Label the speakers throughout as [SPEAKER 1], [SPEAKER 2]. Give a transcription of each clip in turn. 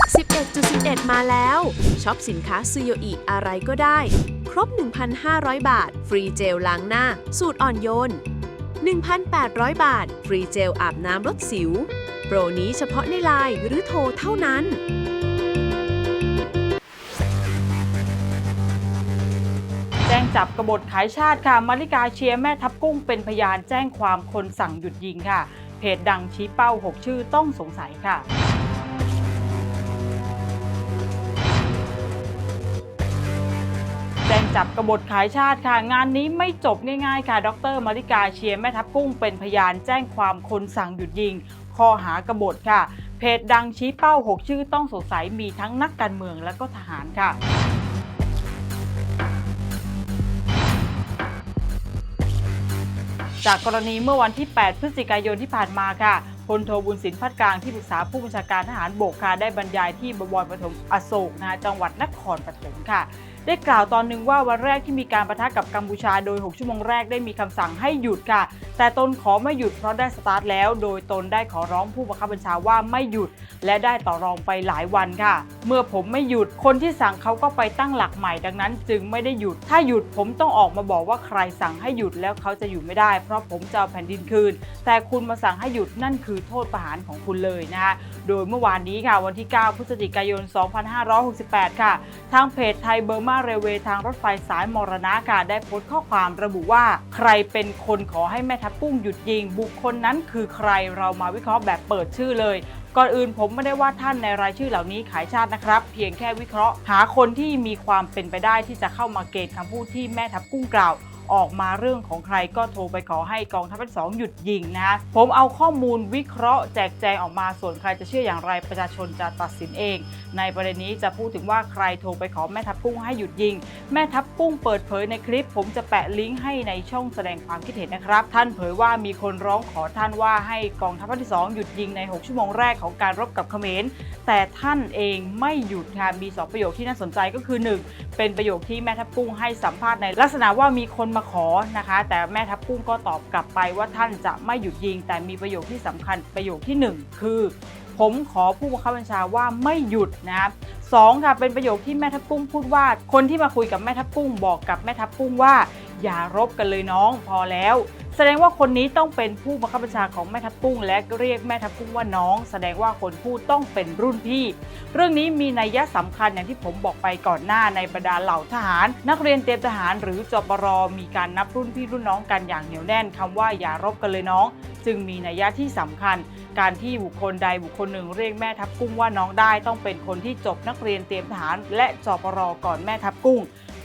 [SPEAKER 1] 11.11 มาแล้วช็อปสินค้าซูโยอิอะไรก็ได้ ครบ 1,500 บาท ฟรีเจลล้างหน้า สูตรอ่อนโยน 1,800 บาท ฟรีเจลอาบน้ำลดสิว โปรนี้เฉพาะในไลน์หรือโทรเท่านั้น
[SPEAKER 2] แจ้งจับกบฏขายชาติค่ะมาริกาเชียร์แม่ทัพกุ้งเป็นพยานแจ้งความคนสั่งหยุดยิงค่ะ เพจดังชี้เป้า 6 ชื่อต้องสงสัยค่ะ จับกบฏขายชาติค่ะ งานนี้ไม่จบง่ายๆค่ะ ดรมาริกาเชียร์แม่ทัพกุ้งเป็นพยานแจ้งความคนสั่งหยุดยิง ข้อหากบฏค่ะ เพจดังชี้เป้า 6 ชื่อต้องสงสัยมีทั้งนักการเมืองและก็ทหารค่ะจากกรณีเมื่อวันที่ 8 พฤศจิกายนที่ผ่านมาค่ะ พลโทบุญสินพัดกลางที่ปรึกษาผู้บัญชาการทหารบกค่ะได้บรรยายที่บวรปฐมอโศกนะจังหวัดนครปฐมค่ะ ได้กล่าวตอนหนึ่งว่าวันแรกที่มีการประทะกับกัมพูชาโดย 6 ชั่วโมงแรกได้มีคำสั่งให้หยุดค่ะ แต่ตนขอไม่หยุดเพราะได้สตาร์ทแล้ว โดยตนได้ขอร้องผู้บังคับบัญชาว่าไม่หยุด และได้ต่อรองไปหลายวันค่ะ เมื่อผมไม่หยุดคนที่สั่งเขาก็ไปตั้งหลักใหม่ดังนั้น จึงไม่ได้หยุด ถ้าหยุดผมต้องออกมาบอกว่าใครสั่งให้หยุดแล้วเขาจะอยู่ไม่ได้ เพราะผมจะเอาแผ่นดินคืน แต่คุณมาสั่งให้หยุดนั่นคือโทษประหารของคุณเลยนะคะโดยเมื่อวานนี้ค่ะวันที่ 9 พฤศจิกายน 2568 ค่ะ ทางเพจไทยเบอร์มาเรเวทางรถไฟสายมรณะค่ะได้โพสต์ข้อความระบุว่า ใครเป็นคนขอให้แม่ทัพกุ้งหยุดยิง บุคคลนั้นคือใครเรามาวิเคราะห์แบบเปิดชื่อเลยก่อนอื่นผมไม่ได้ว่าท่านในรายชื่อเหล่านี้ขายชาตินะครับ เพียงแค่วิเคราะห์ หาคนที่มีความเป็นไปได้ที่จะเข้ามาเกณฑ์คำพูดที่แม่ทัพกุ้งกล่าว ออกมาเรื่องของใครก็โทรไปขอให้กองทัพภาคสองหยุดยิงนะผมเอาข้อมูลวิเคราะห์แจกแจงออกมาส่วนใครจะเชื่ออย่างไรประชาชนจะตัดสินเอง ในประเด็นนี้จะพูดถึงว่าใครโทรไปขอแม่ทัพกุ้งให้หยุดยิง แม่ทัพกุ้งเปิดเผยในคลิป ผมจะแปะลิงก์ให้ในช่องแสดงความคิดเห็นนะครับ ท่านเผยว่ามีคนร้องขอท่านว่าให้กองทัพภาคที่สองหยุดยิงใน 6 ชั่วโมงแรกของการรบกับเขมร แต่ท่านเองไม่หยุดค่ะมีสองประโยคที่น่าสนใจก็คือ 1 เป็นประโยคที่แม่ทัพกุ้งให้สัมภาษณ์ในลักษณะว่ามีคนมาขอนะคะ แต่แม่ทัพกุ้งก็ตอบกลับไปว่าท่านจะไม่หยุดยิง แต่มีประโยคที่สำคัญประโยคที่หนึ่งคือ ผมขอผู้บังคับบัญชาว่าไม่หยุดนะครับสองค่ะเป็นประโยคที่แม่ทัพกุ้งพูดว่า คนที่มาคุยกับแม่ทัพกุ้งบอกกับแม่ทัพกุ้งว่า อย่ารบกันเลยน้องพอแล้ว แสดงว่าคนนี้ต้องเป็นผู้บังคับบัญชาของแม่ทัพกุ้ง และเรียกแม่ทัพกุ้งว่าน้อง แสดงว่าคนพูดต้องเป็นรุ่นพี่ เรื่องนี้มีนัยยะสำคัญอย่างที่ผมบอกไปก่อนหน้าในบรรดาเหล่าทหาร นักเรียนเตรียมทหารหรือจปรมีการนับรุ่นพี่รุ่นน้องกันอย่างเหนียวแน่นคำว่าอย่ารบกันเลยน้อง จึงมีนัยยะที่สำคัญ การที่บุคคลใดบุคคลหนึ่งเรียกแม่ทัพกุ้งว่าน้องได้ ต้องเป็นคนที่จบนักเรียนเตรียมทหาร และจปรก่อนแม่ทัพกุ้ง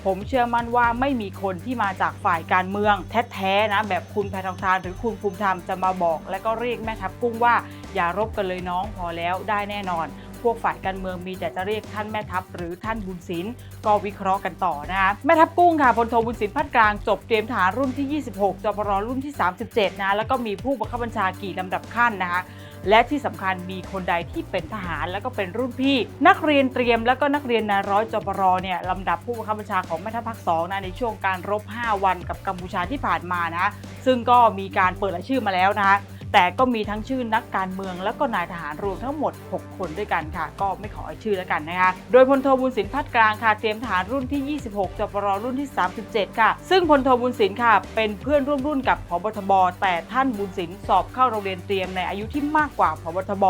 [SPEAKER 2] ผมเชื่อมั่นว่าไม่มีคนที่มาจากฝ่ายการเมืองแท้ๆนะแบบคุณแพทองทานหรือคุณภูมิธรรมจะมาบอก และก็เรียกแม่ทัพกุ้งว่าอย่ารบกันเลยน้องพอแล้วได้แน่นอน พวกฝ่ายการเมืองมีแต่จะเรียกท่านแม่ทัพหรือท่านบุญศิลป์ก็วิเคราะห์กันต่อนะคะแม่ทัพกุ้งค่ะพลโทบุญศิลป์พัดกลางจบเตรียมทหารรุ่นที่ 26จปรรุ่นที่ 37นะแล้วก็มีผู้บังคับบัญชากี่ลำดับขั้นนะคะ และที่สำคัญมีคนใดที่เป็นทหารแล้วก็เป็นรุ่นพี่ นักเรียนเตรียมแล้วก็นักเรียนนายร้อยจปรเนี่ยลำดับผู้บังคับบัญชาของแม่ทัพภาคสองนะในช่วงการรบ 5 วันกับกัมพูชาที่ผ่านมานะ ซึ่งก็มีการเปิดรายชื่อมาแล้วนะคะ แต่ก็มีทั้งชื่อนักการเมือง และก็นายทหารรวมทั้งหมด 6 คนด้วยกันค่ะ ก็ไม่ขออชื่อแล้วกันนะคะ โดยพลโทบุญสินพัดกลางค่ะ เตรียมทหารรุ่นที่ 26จปรรุ่นที่ 37 ค่ะ ซึ่งพลโทบุญสินค่ะ เป็นเพื่อนร่วมรุ่นกับพบทบ แต่ท่านบุญสินสอบเข้าโรงเรียนเตรียมในอายุที่มากกว่าพบทบ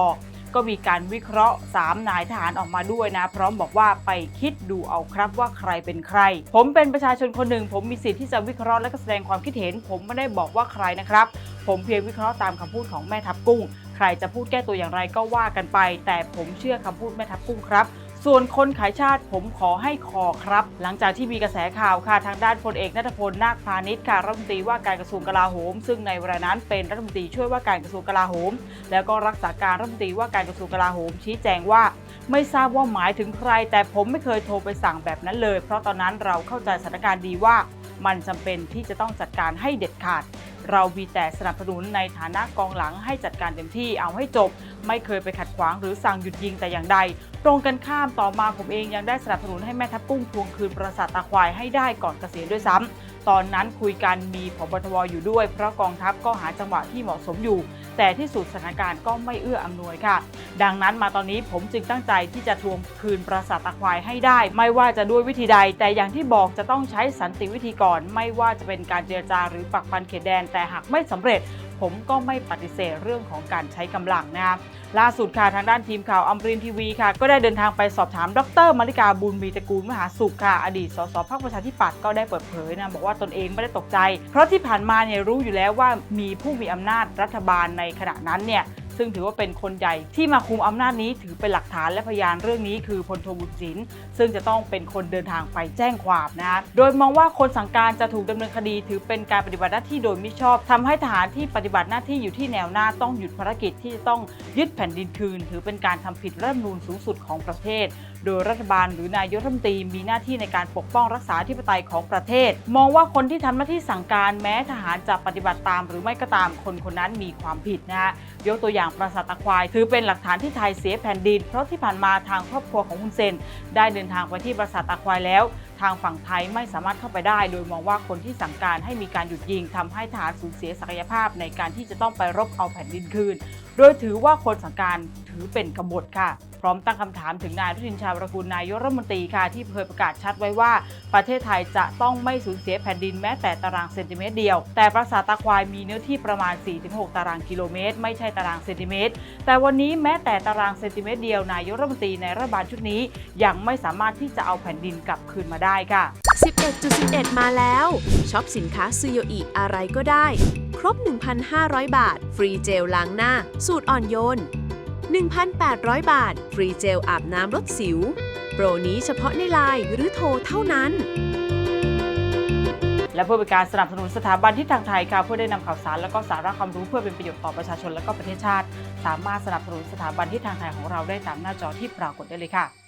[SPEAKER 2] ก็มีการวิเคราะห์ 3 นายทหารออกมาด้วยนะ พร้อมบอกว่าไปคิดดูเอาครับว่าใครเป็นใคร ผมเป็นประชาชนคนหนึ่ง ผมมีสิทธิ์ที่จะวิเคราะห์และก็แสดงความคิดเห็น ผมไม่ได้บอกว่าใครนะครับ ผมเพียงวิเคราะห์ตามคำพูดของแม่ทัพกุ้ง ใครจะพูดแก้ตัวอย่างไรก็ว่ากันไป แต่ผมเชื่อคำพูดแม่ทัพกุ้งครับ ส่วนคนขายชาติผมขอให้คอครับ หลังจากที่มีกระแสข่าวค่ะทางด้านพลเอกนัทพลนาคพาณิชย์ค่ะรัฐมนตรีว่าการกระทรวงกลาโหม ซึ่งในเวลานั้นเป็นรัฐมนตรีช่วยว่าการกระทรวงกลาโหม แล้วก็รักษาการรัฐมนตรีว่าการกระทรวงกลาโหม ชี้แจงว่า ไม่ทราบว่าหมายถึงใคร แต่ผมไม่เคยโทรไปสั่งแบบนั้นเลย เพราะตอนนั้นเราเข้าใจสถานการณ์ดีว่า มันจำเป็นที่จะต้องจัดการให้เด็ดขาดเรามีแต่สนับสนุนในฐานะกองหลังให้จัดการเต็มที่เอาให้จบ ไม่เคยไปขัดขวางหรือสั่งหยุดยิงแต่อย่างใดตรงกันข้ามต่อมาผมเองยังได้สนับสนุนให้แม่ทัพกุ้งทวงคืนปราสาทตาควายให้ได้ก่อนเกษียณด้วยซ้ำตอนนั้นคุยกันมีผบทวอยู่ด้วย เพราะกองทัพก็หาจังหวะที่เหมาะสมอยู่ แต่ที่สุดสถานการณ์ก็ไม่เอื้ออำนวยค่ะ ดังนั้นมาตอนนี้ผมจึงตั้งใจที่จะทวงคืนปราสาทตาควายให้ได้ ไม่ว่าจะด้วยวิธีใด แต่อย่างที่บอกจะต้องใช้สันติวิธีก่อน ไม่ว่าจะเป็นการเจรจาหรือปักปันเขตแดน แต่หากไม่สำเร็จ ผมก็ไม่ปฏิเสธเรื่องของการใช้กำลังนะครับล่าสุดค่ะทางด้านทีมข่าวอมรินทีวีค่ะ ก็ได้เดินทางไปสอบถามดรมาริกาบุญมีตระกูลมหาสุขค่ะ อดีตสสพรรคประชาธิปัตย์ก็ได้เปิดเผยนะบอกว่าตนเองไม่ได้ตกใจ เพราะที่ผ่านมาเนี่ยรู้อยู่แล้วว่ามีผู้มีอำนาจรัฐบาลในขณะนั้นเนี่ย ซึ่งถือว่าเป็นคนใหญ่ที่มาคุมอำนาจนี้ถือเป็นหลักฐานและพยานเรื่องนี้คือพลโทบุญศิลป์ซึ่งจะต้องเป็นคนเดินทางไปแจ้งความนะโดยมองว่าคนสั่งการจะถูกดำเนินคดี ถือเป็นการปฏิบัติหน้าที่โดยมิชอบทำให้ทหารที่ปฏิบัติหน้าที่อยู่ที่แนวหน้าต้องหยุดภารกิจที่จะต้องยึดแผ่นดินคืน ถือเป็นการทำผิดรัฐธรรมนูญสูงสุดของประเทศ โดยรัฐบาลหรือนายกรัฐมนตรีมีหน้าที่ในการปกป้องรักษาธิปไตยของประเทศ มองว่าคนที่ทำหน้าที่สั่งการแม้ทหารจะปฏิบัติตาม หรือไม่ก็ตามคนคนนั้นมีความผิดนะฮะยกตัวอย่างปราสาทตะควาย ถือเป็นหลักฐานที่ไทยเสียแผ่นดิน เพราะที่ผ่านมาทางครอบครัวของคุณเซน ได้เดินทางไปที่ปราสาทตะควายแล้ว ทางฝั่งไทยไม่สามารถเข้าไปได้ โดยมองว่าคนที่สั่งการให้มีการหยุดยิงทำให้ทหารสูญเสียศักยภาพในการที่จะต้องไปรบเอาแผ่นดินคืน โดยถือว่าคนสั่งการถือเป็นกบฏค่ะ ร้อมตั้งคำถามถึงนายอนุทินชาญวรกุลนายกรัฐมนตรีค่ะที่เคยประกาศชัดไว้ว่า ประเทศไทยจะต้องไม่สูญเสียแผ่นดินแม้แต่ตารางเซนติเมตรเดียว แต่ปราสาทตาควายมีเนื้อที่ประมาณ 4-6 ตารางกิโลเมตร ไม่ใช่ตารางเซนติเมตร แต่วันนี้แม้แต่ตารางเซนติเมตรเดียวนายกรัฐมนตรีในรัฐบาลชุดนี้ ยังไม่สามารถที่จะเอาแผ่นดินกลับคืนมาได้ค่ะ
[SPEAKER 1] 11.11 มาแล้วช็อปสินค้าซูโยอิอะไรก็ได้ ครบ 1,500 บาท ฟรีเจลล้างหน้า สูตรอ่อนโยน 1,800 บาท ฟรีเจลอาบน้ำลดสิว โปรนี้เฉพาะในไลน์หรือโทรเท่านั้น
[SPEAKER 2] และเพื่อเป็นการสนับสนุนสถาบันที่ทางไทยค่ะเพื่อได้นำข่าวสารและก็สาระความรู้เพื่อเป็นประโยชน์ต่อประชาชนและก็ประเทศชาติ สามารถสนับสนุนสถาบันที่ทางไทยของเราได้ตามหน้าจอที่ปรากฏได้เลยค่ะ